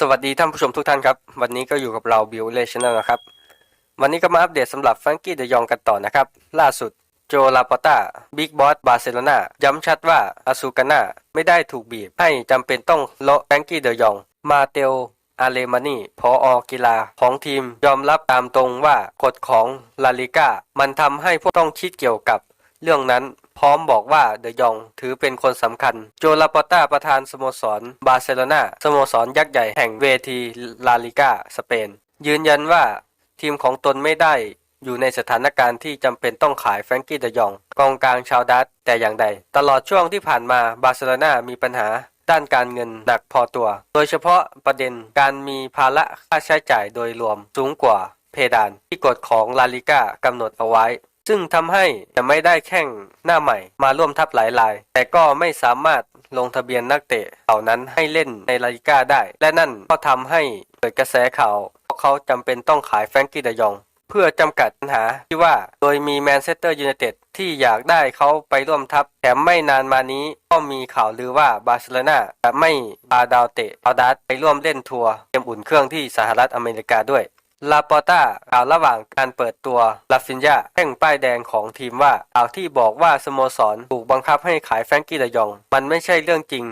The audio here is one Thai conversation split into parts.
สวัสดีท่านผู้ชมทุกท่านครับ วันนี้ก็อยู่กับเราบิวเลชแนลนะครับ วันนี้ก็มาอัปเดตสำหรับแฟรงกี้เดยองกันต่อนะครับ ล่าสุดโจลาปอต้าบิ๊กบอสบาร์เซโลนาย้ำชัดว่าอาซูกาน่าไม่ได้ถูกบีบ ให้จำเป็นต้องเลาะแฟรงกี้เดยองมาเตลอาเลมานีพออกีฬาของทีมยอมรับตามตรงว่ากฎของลาลิก้ามันทำให้พวกต้องคิดเกี่ยวกับเรื่องนั้น พร้อมบอกว่าเดยองถือเป็นคนสำคัญ โจลาปอต้าประธานสโมสร บาร์เซโลนาสโมสรยักษ์ใหญ่แห่งเวทีลาลิก้าสเปน ยืนยันว่าทีมของตนไม่ได้อยู่ในสถานการณ์ที่จำเป็นต้องขายแฟรงกี้เดยอง กองกลางชาวดัตแต่อย่างใด ตลอดช่วงที่ผ่านมาบาร์เซโลนามีปัญหาด้านการเงินหนักพอตัว โดยเฉพาะประเด็นการมีภาระค่าใช้จ่ายโดยรวมสูงกว่าเพดานที่กฎของลาลิก้ากำหนดเอาไว้ ซึ่งทำให้จะไม่ได้แข่งหน้าใหม่มาร่วมทัพหลายราย แต่ก็ไม่สามารถลงทะเบียนนักเตะเหล่านั้นให้เล่นในลาลิก้าได้ และนั่นก็ทำให้เกิดกระแสข่าวพวกเขาจำเป็นต้องขายแฟรงกี้เดยอง เพื่อจำกัดปัญหาที่ว่าโดยมีแมนเชสเตอร์ยูไนเต็ดที่อยากได้เขาไปร่วมทัพแถมไม่นานมานี้ก็มีข่าวลือว่าบาร์เซโลนาจะไม่พาดาวเตะอาดัสไปร่วมเล่นทัวร์เกมอุ่นเครื่องที่สหรัฐอเมริกาด้วย ลาปอต้ากล่าวระหว่างการเปิดตัวลาฟินยาแข่งป้ายแดงของทีมว่าข่าวที่บอกว่าสโมสรถูกบังคับให้ขายแฟรงกี้ดยอง มันไม่ใช่เรื่องจริง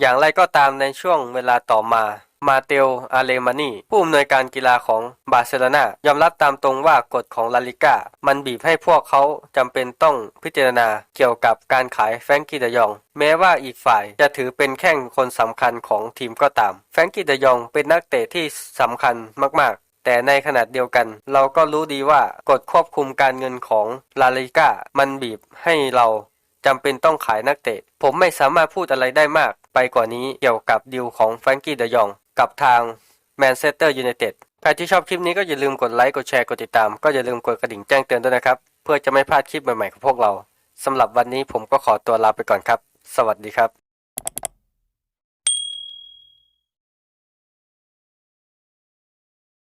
อย่างไรก็ตามในช่วงเวลาต่อมามาเตลอาเลมานีผู้อำนวยการกีฬาของบาร์เซโลนายอมรับตามตรงว่ากฎของลาลิก้ามันบีบให้พวกเขาจำเป็นต้องพิจารณาเกี่ยวกับการขายแฟรงกี้ดยอง แม้ว่าอีกฝ่ายจะถือเป็นแข้งคนสำคัญของทีมก็ตาม แฟรงกี้ดยองเป็นนักเตะที่สำคัญมากๆ แต่ในขณะเดียวกัน เราก็รู้ดีว่ากฎควบคุมการเงินของลาลิก้ามันบีบให้เราจำเป็นต้องขายนักเตะ ผมไม่สามารถพูดอะไรได้มาก ไปกว่านี้เกี่ยวกับดีลของแฟรงกี้เดยอง กับทางแมนเชสเตอร์ยูไนเต็ดใครที่ชอบคลิปนี้ก็อย่าลืมกดไลค์ กดแชร์ กดติดตาม ก็อย่าลืมกดกระดิ่งแจ้งเตือนด้วยนะครับ เพื่อจะไม่พลาดคลิปใหม่ๆของพวกเราสำหรับวันนี้ผมก็ขอตัวลาไปก่อนครับ สวัสดีครับ